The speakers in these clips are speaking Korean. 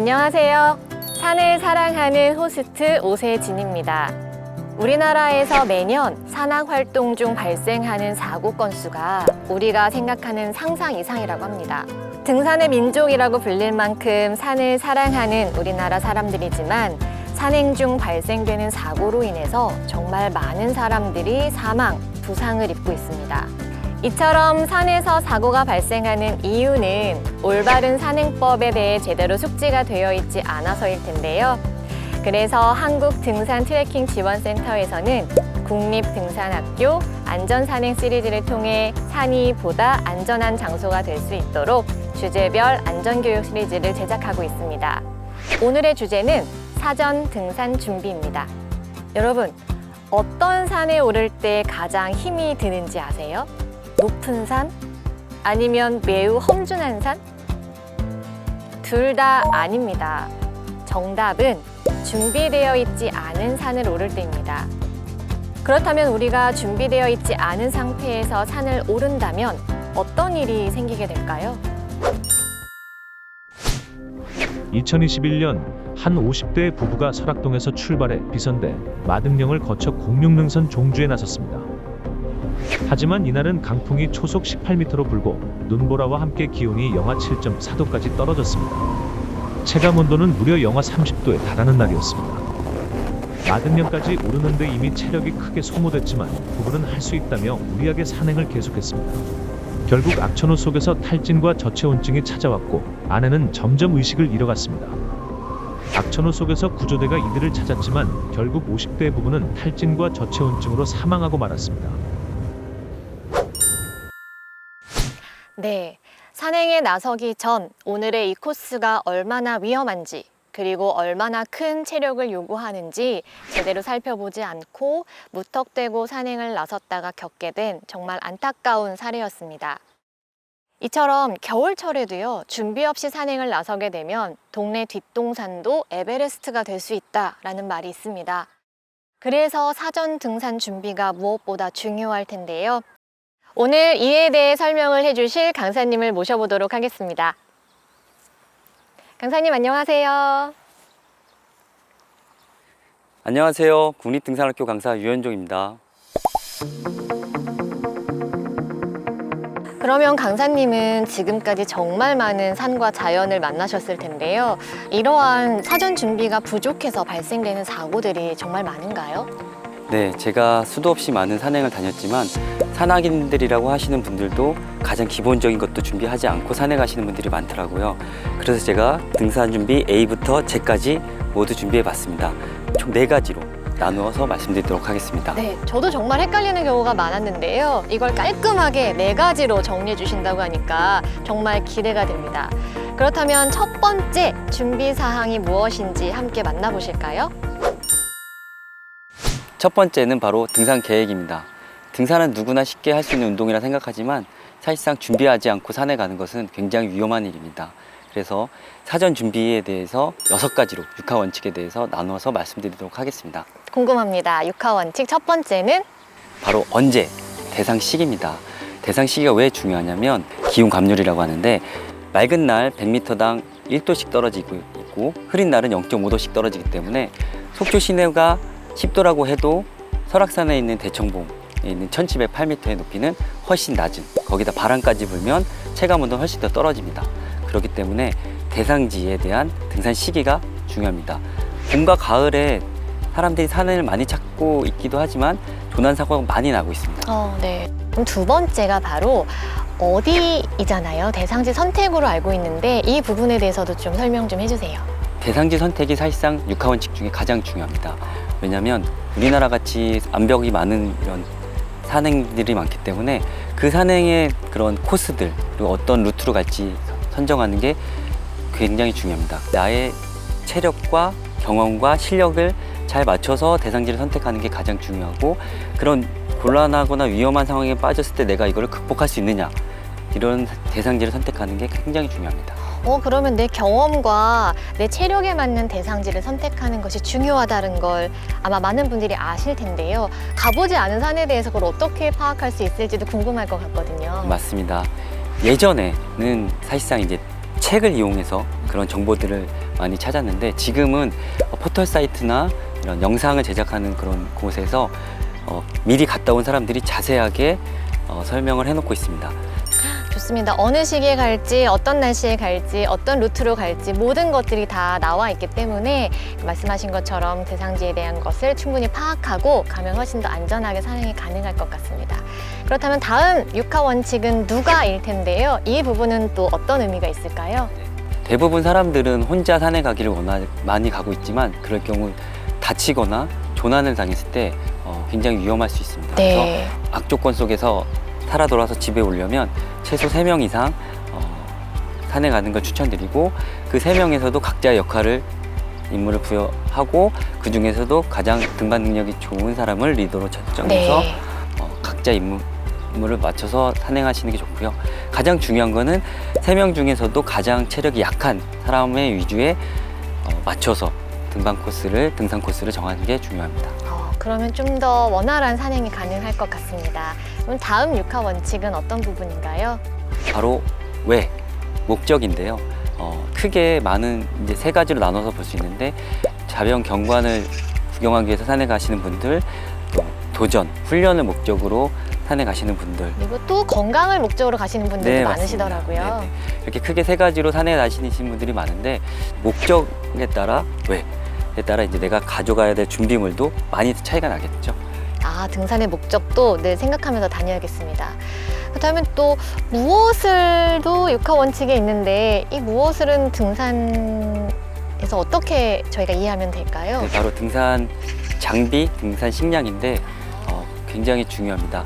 안녕하세요. 산을 사랑하는 호스트 오세진입니다. 우리나라에서 매년 산악 활동 중 발생하는 사고 건수가 우리가 생각하는 상상 이상이라고 합니다. 등산의 민족이라고 불릴 만큼 산을 사랑하는 우리나라 사람들이지만 산행 중 발생되는 사고로 인해서 정말 많은 사람들이 사망, 부상을 입고 있습니다. 이처럼 산에서 사고가 발생하는 이유는 올바른 산행법에 대해 제대로 숙지가 되어 있지 않아서일 텐데요. 그래서 한국 등산 트레킹 지원센터에서는 국립등산학교 안전산행 시리즈를 통해 산이 보다 안전한 장소가 될 수 있도록 주제별 안전교육 시리즈를 제작하고 있습니다. 오늘의 주제는 사전 등산 준비입니다. 여러분, 어떤 산에 오를 때 가장 힘이 드는지 아세요? 높은 산? 아니면 매우 험준한 산? 둘 다 아닙니다. 정답은 준비되어 있지 않은 산을 오를 때입니다. 그렇다면 우리가 준비되어 있지 않은 상태에서 산을 오른다면 어떤 일이 생기게 될까요? 2021년 한 50대 부부가 설악동에서 출발해 비선대 마등령을 거쳐 공룡능선 종주에 나섰습니다. 하지만 이날은 강풍이 초속 18m로 불고 눈보라와 함께 기온이 영하 7.4도까지 떨어졌습니다. 체감 온도는 무려 영하 30도에 달하는 날이었습니다. 마등령까지 오르는데 이미 체력이 크게 소모됐지만 부부는 할 수 있다며 무리하게 산행을 계속했습니다. 결국 악천후 속에서 탈진과 저체온증이 찾아왔고 아내는 점점 의식을 잃어갔습니다. 악천후 속에서 구조대가 이들을 찾았지만 결국 50대 부부는 탈진과 저체온증으로 사망하고 말았습니다. 네. 산행에 나서기 전 오늘의 이 코스가 얼마나 위험한지 그리고 얼마나 큰 체력을 요구하는지 제대로 살펴보지 않고 무턱대고 산행을 나섰다가 겪게 된 정말 안타까운 사례였습니다. 이처럼 겨울철에도요, 준비 없이 산행을 나서게 되면 동네 뒷동산도 에베레스트가 될 수 있다라는 말이 있습니다. 그래서 사전 등산 준비가 무엇보다 중요할 텐데요. 오늘 이에 대해 설명을 해주실 강사님을 모셔보도록 하겠습니다. 강사님 안녕하세요. 안녕하세요. 국립등산학교 강사 유현종입니다. 그러면 강사님은 지금까지 정말 많은 산과 자연을 만나셨을 텐데요. 이러한 사전 준비가 부족해서 발생되는 사고들이 정말 많은가요? 네, 제가 수도 없이 많은 산행을 다녔지만 산악인들이라고 하시는 분들도 가장 기본적인 것도 준비하지 않고 산행하시는 분들이 많더라고요. 그래서 제가 등산 준비 A부터 Z까지 모두 준비해 봤습니다. 총 네 가지로 나누어서 말씀드리도록 하겠습니다. 네, 저도 정말 헷갈리는 경우가 많았는데요. 이걸 깔끔하게 네 가지로 정리해 주신다고 하니까 정말 기대가 됩니다. 그렇다면 첫 번째 준비 사항이 무엇인지 함께 만나보실까요? 첫 번째는 바로 등산 계획입니다. 등산은 누구나 쉽게 할 수 있는 운동이라 생각하지만 사실상 준비하지 않고 산에 가는 것은 굉장히 위험한 일입니다. 그래서 사전 준비에 대해서 여섯 가지로 육하 원칙에 대해서 나누어서 말씀드리도록 하겠습니다. 궁금합니다. 육하 원칙 첫 번째는 바로 언제 대상 시기입니다. 대상 시기가 왜 중요하냐면 기온 감률이라고 하는데 맑은 날 100m당 1도씩 떨어지고 있고 흐린 날은 0.5도씩 떨어지기 때문에 속초 시내가 10도라고 해도 설악산에 있는 대청봉에 있는 1708m의 높이는 훨씬 낮은 거기다 바람까지 불면 체감 온도는 훨씬 더 떨어집니다. 그렇기 때문에 대상지에 대한 등산 시기가 중요합니다. 봄과 가을에 사람들이 산을 많이 찾고 있기도 하지만 조난 사고가 많이 나고 있습니다. 어, 네. 그럼 두 번째가 바로 어디이잖아요. 대상지 선택으로 알고 있는데 이 부분에 대해서도 좀 설명 좀 해주세요. 대상지 선택이 사실상 육하 원칙 중에 가장 중요합니다. 왜냐하면 우리나라 같이 암벽이 많은 이런 산행들이 많기 때문에 그 산행의 그런 코스들 그리고 어떤 루트로 갈지 선정하는 게 굉장히 중요합니다. 나의 체력과 경험과 실력을 잘 맞춰서 대상지를 선택하는 게 가장 중요하고 그런 곤란하거나 위험한 상황에 빠졌을 때 내가 이거를 극복할 수 있느냐 이런 대상지를 선택하는 게 굉장히 중요합니다. 어, 그러면 내 경험과 내 체력에 맞는 대상지를 선택하는 것이 중요하다는 걸 아마 많은 분들이 아실 텐데요. 가보지 않은 산에 대해서 그걸 어떻게 파악할 수 있을지도 궁금할 것 같거든요. 맞습니다. 예전에는 사실상 이제 책을 이용해서 그런 정보들을 많이 찾았는데 지금은 어, 포털 사이트나 이런 영상을 제작하는 그런 곳에서 어, 미리 갔다 온 사람들이 자세하게 어, 설명을 해놓고 있습니다. 좋습니다. 어느 시기에 갈지, 어떤 날씨에 갈지, 어떤 루트로 갈지 모든 것들이 다 나와 있기 때문에 말씀하신 것처럼 대상지에 대한 것을 충분히 파악하고 가면 훨씬 더 안전하게 산행이 가능할 것 같습니다. 그렇다면 다음 육하 원칙은 누가일 텐데요. 이 부분은 또 어떤 의미가 있을까요? 대부분 사람들은 혼자 산에 가기를 원하 많이 가고 있지만 그럴 경우 다치거나 조난을 당했을 때 어, 굉장히 위험할 수 있습니다. 그래서 네. 악조건 속에서 살아 돌아서 집에 오려면 최소 3명 이상 어, 산에 가는 걸 추천드리고 그 3명에서도 각자의 역할을 임무를 부여하고 그 중에서도 가장 등반 능력이 좋은 사람을 리더로 결정해서 네. 어, 각자 임무, 임무를 맞춰서 산행하시는 게 좋고요. 가장 중요한 거는 세 명 중에서도 가장 체력이 약한 사람의 위주에 어, 맞춰서 등반 코스를 등산 코스를 정하는 게 중요합니다. 어, 그러면 좀 더 원활한 산행이 가능할 것 같습니다. 그럼 다음 육하 원칙은 어떤 부분인가요? 바로 왜 목적인데요. 어, 크게 많은 이제 세 가지로 나눠서 볼 수 있는데 자연 경관을 구경하기 위해서 산에 가시는 분들, 또 도전, 훈련을 목적으로 산에 가시는 분들, 그리고 또 건강을 목적으로 가시는 분들도 네, 많으시더라고요. 맞습니다. 네, 네. 이렇게 크게 세 가지로 산에 다니시는 분들이 많은데 목적에 따라 왜에 따라 이제 내가 가져가야 될 준비물도 많이 차이가 나겠죠. 아, 등산의 목적도 늘 생각하면서 다녀야겠습니다. 그렇다면 또 무엇을도 육하 원칙에 있는데 이 무엇을은 등산에서 어떻게 저희가 이해하면 될까요? 네, 바로 등산 장비, 등산 식량인데 어, 굉장히 중요합니다.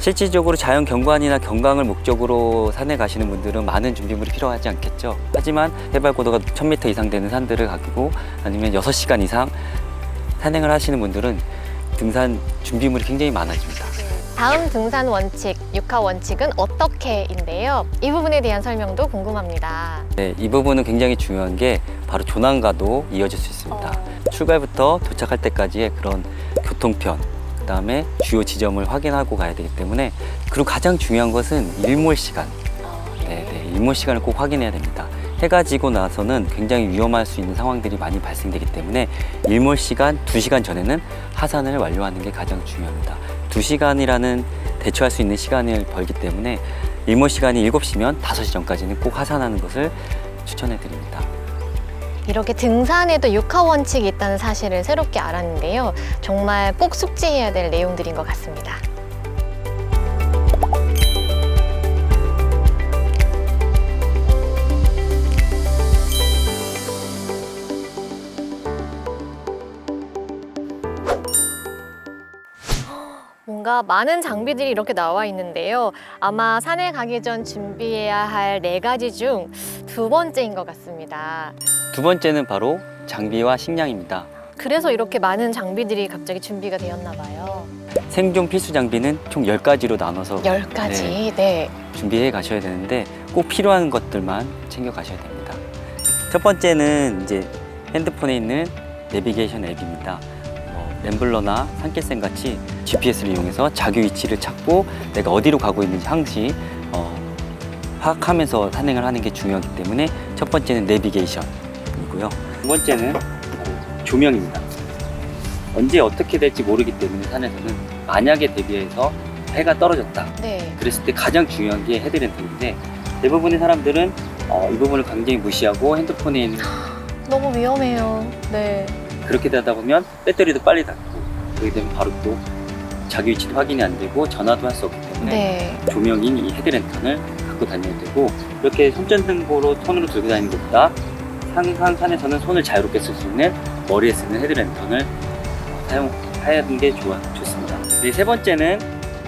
실질적으로 자연 경관이나 경강을 목적으로 산에 가시는 분들은 많은 준비물이 필요하지 않겠죠. 하지만 해발 고도가 1000m 이상 되는 산들을 가고 아니면 6시간 이상 산행을 하시는 분들은 등산 준비물이 굉장히 많아집니다. 다음 등산 원칙, 육하 원칙은 어떻게인데요. 이 부분에 대한 설명도 궁금합니다. 네, 이 부분은 굉장히 중요한 게 바로 조난과도 이어질 수 있습니다. 출발부터 도착할 때까지의 그런 교통편, 그 다음에 주요 지점을 확인하고 가야 되기 때문에 그리고 가장 중요한 것은 일몰 시간. 네, 네, 일몰 시간을 꼭 확인해야 됩니다. 해가 지고 나서는 굉장히 위험할 수 있는 상황들이 많이 발생되기 때문에 일몰 시간 2시간 전에는 하산을 완료하는 게 가장 중요합니다. 2시간이라는 대처할 수 있는 시간을 벌기 때문에 일몰 시간이 7시면 5시 전까지는 꼭 하산하는 것을 추천해 드립니다. 이렇게 등산에도 육하 원칙이 있다는 사실을 새롭게 알았는데요. 정말 꼭 숙지해야 될 내용들인 것 같습니다. 뭔가 많은 장비들이 이렇게 나와 있는데요. 아마 산에 가기 전 준비해야 할 네 가지 중 두 번째인 것 같습니다. 두 번째는 바로 장비와 식량입니다. 그래서 이렇게 많은 장비들이 갑자기 준비가 되었나 봐요. 생존 필수 장비는 총 10가지로 나눠서 열 가지. 네. 준비해 가셔야 되는데 꼭 필요한 것들만 챙겨 가셔야 됩니다. 첫 번째는 이제 핸드폰에 있는 내비게이션 앱입니다. 뭐 램블러나 산길쌤 같이 GPS를 이용해서 자기 위치를 찾고 내가 어디로 가고 있는지 항시 어, 파악하면서 산행을 하는 게 중요하기 때문에 첫 번째는 내비게이션이고요. 두 번째는 조명입니다. 언제 어떻게 될지 모르기 때문에 산에서는 만약에 대비해서 해가 떨어졌다. 네. 그랬을 때 가장 중요한 게 헤드램프인데 대부분의 사람들은 어, 이 부분을 굉장히 무시하고 핸드폰에 있는 너무 위험해요. 네. 그렇게 되다 보면 배터리도 빨리 닳고 그렇게 되면 바로 또 자기 위치도 확인이 안 되고 전화도 할 수 없기 때문에 네. 조명인 이 헤드랜턴을 갖고 다녀야 되고 이렇게 손전등보로 손으로 들고 다니는 것보다 항상 산에서는 손을 자유롭게 쓸 수 있는 머리에 쓰는 헤드랜턴을 어, 사용하는 게 좋아, 좋습니다. 네, 세 번째는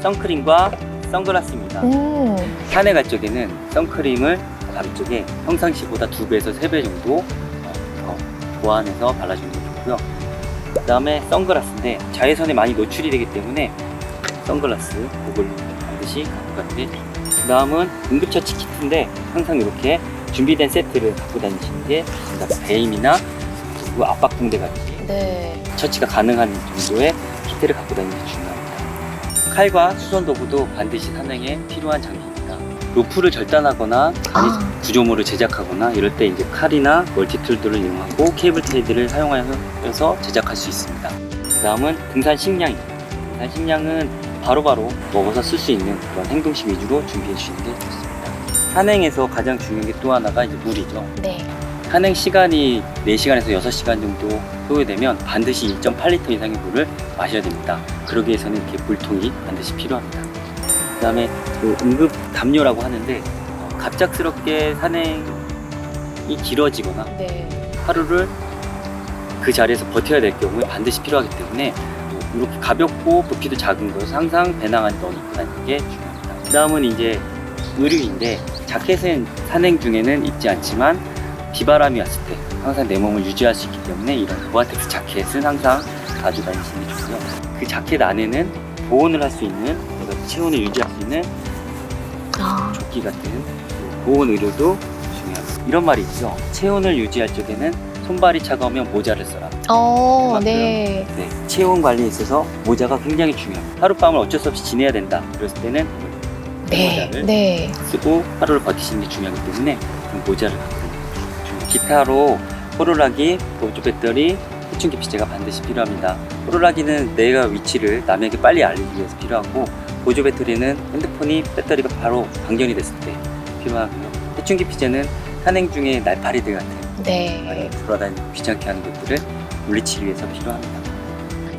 선크림과 선글라스입니다. 음. 산에 갈 적에는 선크림을 바로 쪽에 평상시보다 두 배에서 세 배 정도 어, 더 보완해서 발라주는 게 좋고요. 그 다음에 선글라스인데 자외선에 많이 노출이 되기 때문에 선글라스 그걸 반드시 갖고 가는 게. 그 다음은 응급처치 키트인데 항상 이렇게 준비된 세트를 갖고 다니시는 게 좋습니다. 배임이나 그리고 압박 붕대 같이 네. 처치가 가능한 정도의 키트를 갖고 다니는 게 중요합니다. 칼과 수선 도구도 반드시 산행에 필요한 장비입니다. 로프를 절단하거나 아. 구조물을 제작하거나 이럴 때 이제 칼이나 멀티툴들을 이용하고 케이블 테이드를 사용하여서 제작할 수 있습니다. 다음은 등산 식량입니다. 등산 식량은 바로바로 먹어서 쓸 수 있는 그런 행동식 위주로 준비해 주시는 게 좋습니다. 산행에서 가장 중요한 게 또 하나가 이제 물이죠. 네. 산행 시간이 4시간에서 6시간 정도 소요되면 반드시 1.8리터 이상의 물을 마셔야 됩니다. 그러기 위해서는 이렇게 물통이 반드시 필요합니다. 그 다음에 응급 담요라고 하는데 어, 갑작스럽게 산행이 길어지거나 네. 하루를 그 자리에서 버텨야 될 경우에 반드시 필요하기 때문에 어, 이렇게 가볍고 부피도 작은 것을 항상 배낭 안에 넣어놓고 다니는 게 중요합니다. 그 다음은 이제 의류인데 자켓은 산행 중에는 입지 않지만 비바람이 왔을 때 항상 내 몸을 유지할 수 있기 때문에 이런 고아텍스 자켓은 항상 가지고 다니시는 게 좋고요. 그 자켓 안에는 보온을 할 수 있는 내가 체온을 유지할 수 있는 아. 조끼 같은 그 보온 의료도 중요합니다. 이런 말이 있죠. 체온을 유지할 적에는 손발이 차가우면 모자를 써라. 어, 그만큼 네. 네, 체온 관리에 있어서 모자가 굉장히 중요합니다. 하룻밤을 어쩔 수 없이 지내야 된다. 그랬을 때는 네. 모자를 네. 쓰고 하루를 버티시는 게 중요하기 때문에 그 모자를 갖고 있는 게 중요해요. 기타로 호루라기, 보조 배터리, 해충기 피제가 반드시 필요합니다. 호루라기는 내가 위치를 남에게 빨리 알리기 위해서 필요하고 보조 배터리는 핸드폰이 배터리가 바로 방전이 됐을 때 필요하고요. 해충기 피제는 산행 중에 날파리들 같은 네. 돌아다니고 귀찮게 하는 것들을 물리치기 위해서 필요합니다.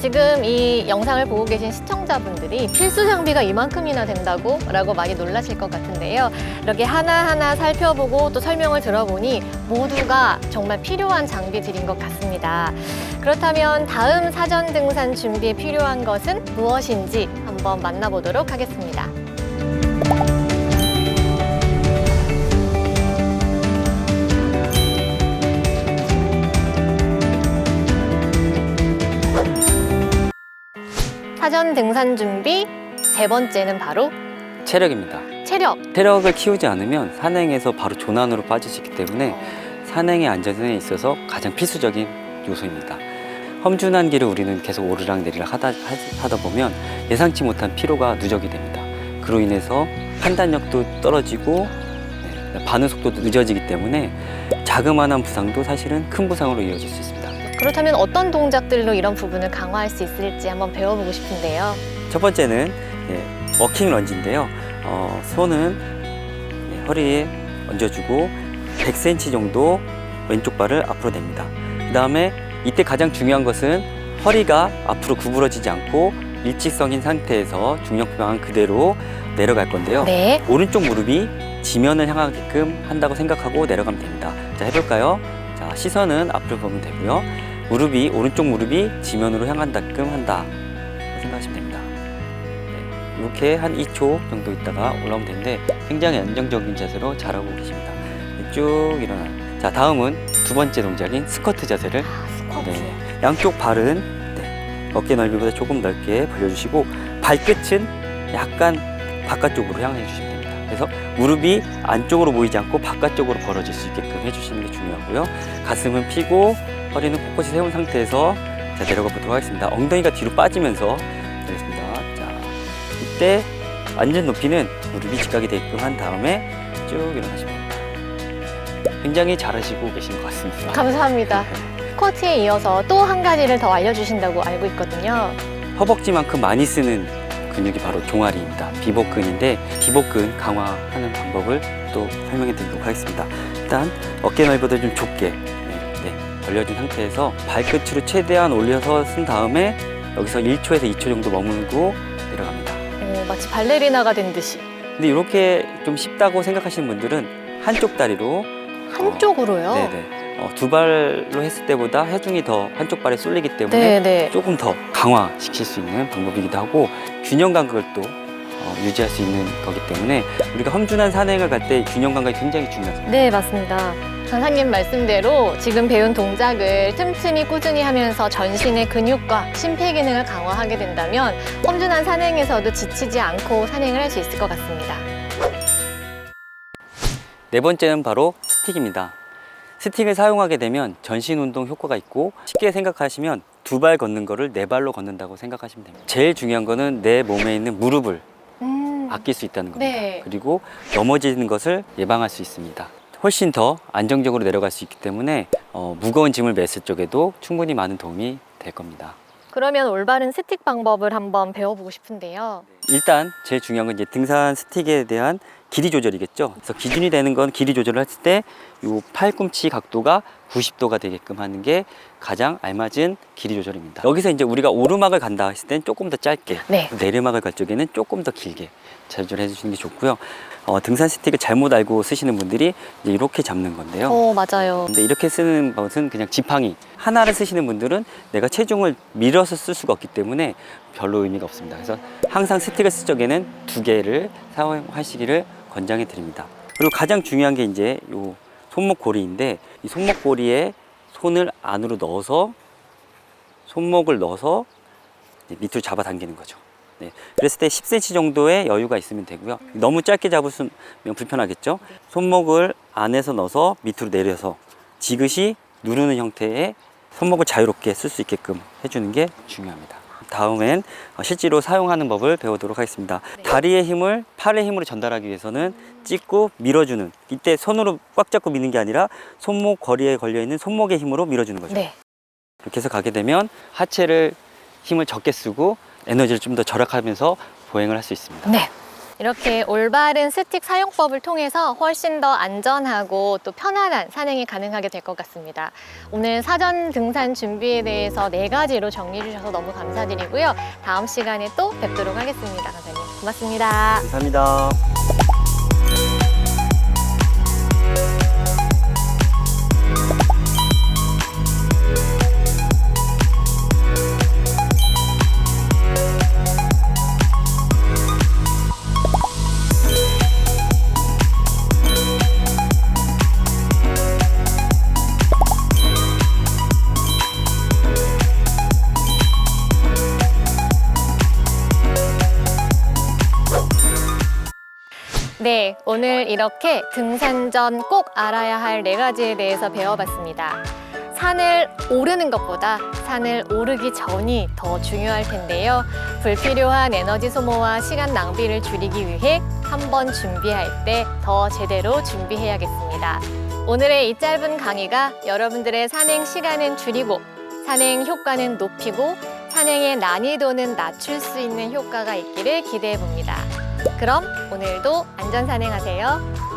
지금 이 영상을 보고 계신 시청자분들이 필수 장비가 이만큼이나 된다고 라고 많이 놀라실 것 같은데요. 이렇게 하나하나 살펴보고 또 설명을 들어보니 모두가 정말 필요한 장비들인 것 같습니다. 그렇다면 다음 사전 등산 준비에 필요한 것은 무엇인지 한번 만나보도록 하겠습니다. 사전 등산 준비 세 번째는 바로 체력입니다. 체력. 체력을 키우지 않으면 산행에서 바로 조난으로 빠지시기 때문에 산행의 안전에 있어서 가장 필수적인 요소입니다. 험준한 길을 우리는 계속 오르락 내리락 하다, 하- 하다 보면 예상치 못한 피로가 누적이 됩니다. 그로 인해서 판단력도 떨어지고 네, 반응 속도도 늦어지기 때문에 자그마한 부상도 사실은 큰 부상으로 이어질 수 있습니다. 그렇다면 어떤 동작들로 이런 부분을 강화할 수 있을지 한번 배워보고 싶은데요. 첫 번째는 예, 워킹 런지인데요. 어, 손은 예, 허리에 얹어주고 100cm 정도 왼쪽 발을 앞으로 냅니다. 그 다음에 이때 가장 중요한 것은 허리가 앞으로 구부러지지 않고 일직선인 상태에서 중력 방향 그대로 내려갈 건데요. 네. 오른쪽 무릎이 지면을 향하게끔 한다고 생각하고 내려가면 됩니다. 자, 해볼까요? 자, 시선은 앞으로 보면 되고요. 무릎이, 오른쪽 무릎이 지면으로 향한다끔 한다. 생각하시면 됩니다. 네, 이렇게 한 2초 정도 있다가 올라오면 되는데 굉장히 안정적인 자세로 잘하고 계십니다. 네, 쭉 일어나. 자, 다음은 두 번째 동작인 스쿼트 자세를 아. 네. 양쪽 발은 네, 어깨 넓이보다 조금 넓게 벌려주시고 발끝은 약간 바깥쪽으로 향해 주시면 됩니다. 그래서 무릎이 안쪽으로 모이지 않고 바깥쪽으로 벌어질 수 있게끔 해주시는 게 중요하고요. 가슴은 펴고 허리는 꼿꼿이 세운 상태에서 자, 내려가 보도록 하겠습니다. 엉덩이가 뒤로 빠지면서 되겠습니다. 자, 이때 앉은 높이는 무릎이 직각이 되게끔 한 다음에 쭉 일어나시면 됩니다. 굉장히 잘하시고 계신 것 같습니다. 감사합니다. 스쿼트에 이어서 또 한 가지를 더 알려주신다고 알고 있거든요. 허벅지만큼 많이 쓰는 근육이 바로 종아리입니다. 비복근인데 비복근 강화하는 방법을 또 설명해 드리도록 하겠습니다. 일단 어깨 넓이보다 좀 좁게 네, 네, 벌려진 상태에서 발끝으로 최대한 올려서 쓴 다음에 여기서 1초에서 2초 정도 머물고 내려갑니다. 오, 마치 발레리나가 된 듯이 근데 이렇게 좀 쉽다고 생각하시는 분들은 한쪽 다리로 한쪽으로요. 네네 어, 두 발로 했을 때보다 해중이 더 한쪽 발에 쏠리기 때문에 네, 네. 조금 더 강화시킬 수 있는 방법이기도 하고 균형 감각을 또 어, 유지할 수 있는 거기 때문에 우리가 험준한 산행을 갈 때 균형 감각이 굉장히 중요합니다. 네, 맞습니다. 강사님 말씀대로 지금 배운 동작을 틈틈이 꾸준히 하면서 전신의 근육과 심폐 기능을 강화하게 된다면 험준한 산행에서도 지치지 않고 산행을 할 수 있을 것 같습니다. 네 번째는 바로 스틱입니다. 스틱을 사용하게 되면 전신 운동 효과가 있고 쉽게 생각하시면 두 발 걷는 거를 네 발로 걷는다고 생각하시면 됩니다. 제일 중요한 거는 내 몸에 있는 무릎을 음, 아낄 수 있다는 겁니다. 네. 그리고 넘어지는 것을 예방할 수 있습니다. 훨씬 더 안정적으로 내려갈 수 있기 때문에 어, 무거운 짐을 맸을 적에도 충분히 많은 도움이 될 겁니다. 그러면 올바른 스틱 방법을 한번 배워보고 싶은데요. 일단 제일 중요한 건 이제 등산 스틱에 대한 길이 조절이겠죠. 그래서 기준이 되는 건 길이 조절을 했을 때 이 팔꿈치 각도가 90도가 되게끔 하는 게 가장 알맞은 길이 조절입니다. 여기서 이제 우리가 오르막을 간다 했을 땐 조금 더 짧게, 네. 내리막을 갈 적에는 조금 더 길게 조절해 주시는 게 좋고요. 어, 등산 스틱을 잘못 알고 쓰시는 분들이 이제 이렇게 잡는 건데요. 어, 맞아요. 근데 이렇게 쓰는 것은 그냥 지팡이 하나를 쓰시는 분들은 내가 체중을 밀어서 쓸 수가 없기 때문에 별로 의미가 없습니다. 그래서 항상 스틱을 쓸 적에는 두 개를 사용하시기를 권장해 드립니다. 그리고 가장 중요한 게 이제 요 손목 고리인데 이 손목 고리에 손을 안으로 넣어서 손목을 넣어서 밑으로 잡아당기는 거죠. 네. 그랬을 때 10cm 정도의 여유가 있으면 되고요. 너무 짧게 잡으면 불편하겠죠. 손목을 안에서 넣어서 밑으로 내려서 지그시 누르는 형태의 손목을 자유롭게 쓸 수 있게끔 해주는 게 중요합니다. 다음엔 어, 실제로 사용하는 법을 배우도록 하겠습니다. 다리의 힘을 팔의 힘으로 전달하기 위해서는 찍고 밀어주는 이때 손으로 꽉 잡고 미는 게 아니라 손목 거리에 걸려 있는 손목의 힘으로 밀어주는 거죠. 네. 이렇게 해서 가게 되면 하체를 힘을 적게 쓰고 에너지를 좀 더 절약하면서 보행을 할 수 있습니다. 네. 이렇게 올바른 스틱 사용법을 통해서 훨씬 더 안전하고 또 편안한 산행이 가능하게 될 것 같습니다. 오늘 사전 등산 준비에 대해서 네 가지로 정리해 주셔서 너무 감사드리고요. 다음 시간에 또 뵙도록 하겠습니다. 강사님. 고맙습니다. 감사합니다. 오늘 이렇게 등산 전 꼭 알아야 할 네 가지에 대해서 배워봤습니다. 산을 오르는 것보다 산을 오르기 전이 더 중요할 텐데요. 불필요한 에너지 소모와 시간 낭비를 줄이기 위해 한번 준비할 때 더 제대로 준비해야겠습니다. 오늘의 이 짧은 강의가 여러분들의 산행 시간은 줄이고 산행 효과는 높이고 산행의 난이도는 낮출 수 있는 효과가 있기를 기대해 봅니다. 그럼 오늘도 안전 산행하세요.